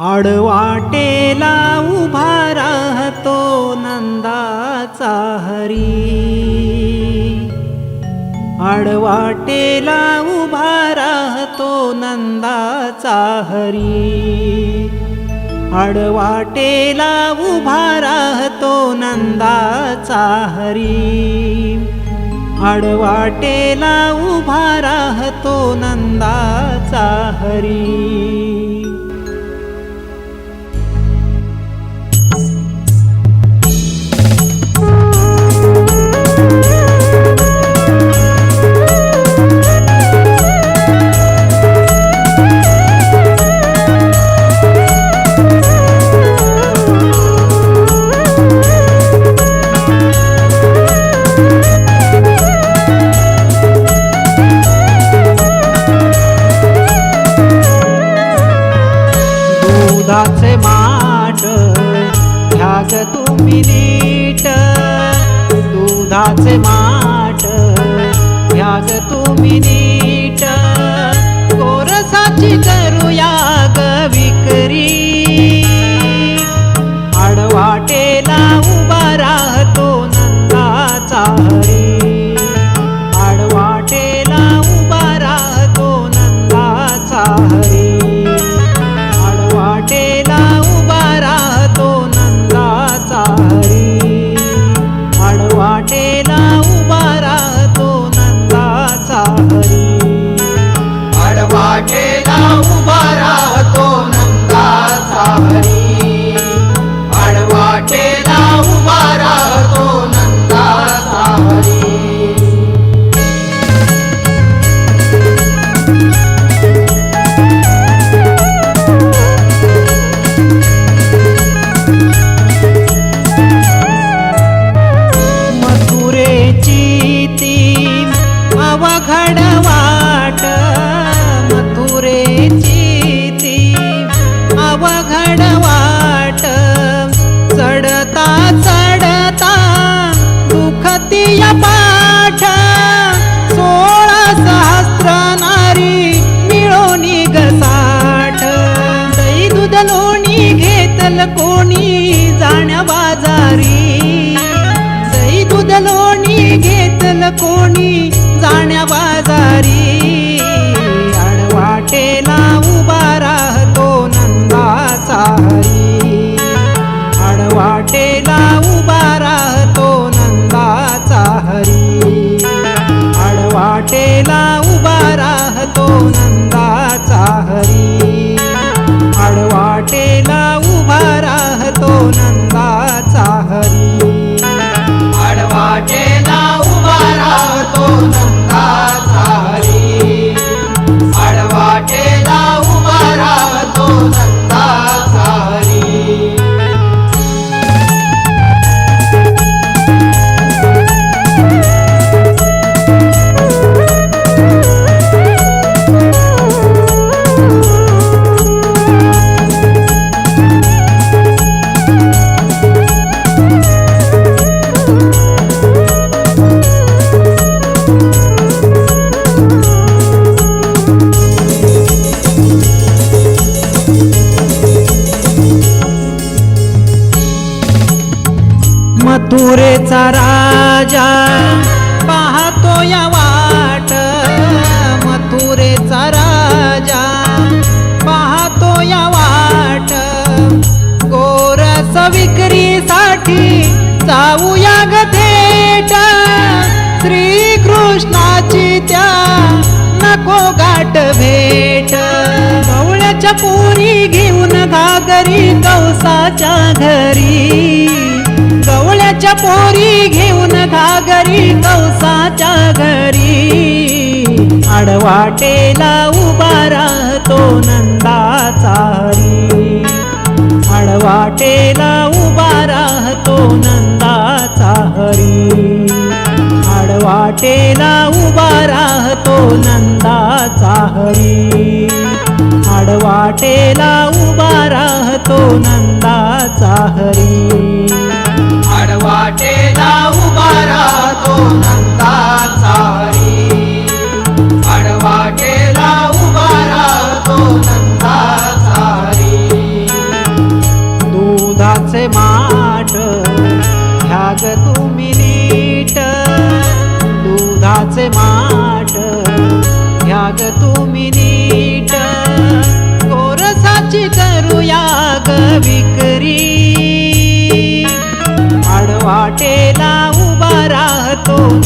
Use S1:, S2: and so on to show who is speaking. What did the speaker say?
S1: आडवाटेला उभा राहतो नंदाचा हरी. आडवाटेला उभा राहतो नंदाचा हरी. आडवाटेला उभा राहतो नंदाचा हरी. आडवाटेला उभा राहतो नंदाचा हरी. नीट. दुधाचे मा आडवाटेला उभा राहतो नंदाचा हरी आडवाटेला उभा राहतो नंदाचा हरी मथुरेची ती अवघड घेतल कोणी जाण्या बाजारी. दही दूध लोणी घेतल कोणी मथुरेचा राजा पाहतो या वाट. मथुरेचा राजा पाहतो या वाट. गोरस विक्रीसाठी जाऊया ग थेट. श्रीकृष्णाची त्या नको गाठ भेट. गवळ्याच्या पोरी घेऊन घागरी कौसाच्या घरी. गवळ्याच्या पोरी घेऊन घागरी कौसाच्या घरी. आडवाटेला उभा राहतो नंदाचा हरी आडवाटेला उभा राहतो नंदाचा हरी आडवाटेला उभा राहतो नंदाचा हरी आडवाटेला उभा राहतो नंदाचा हरी
S2: वाग तुम्ही नीट. कोरसाची करूया ग विक्री. आडवाटेला उभा राहतो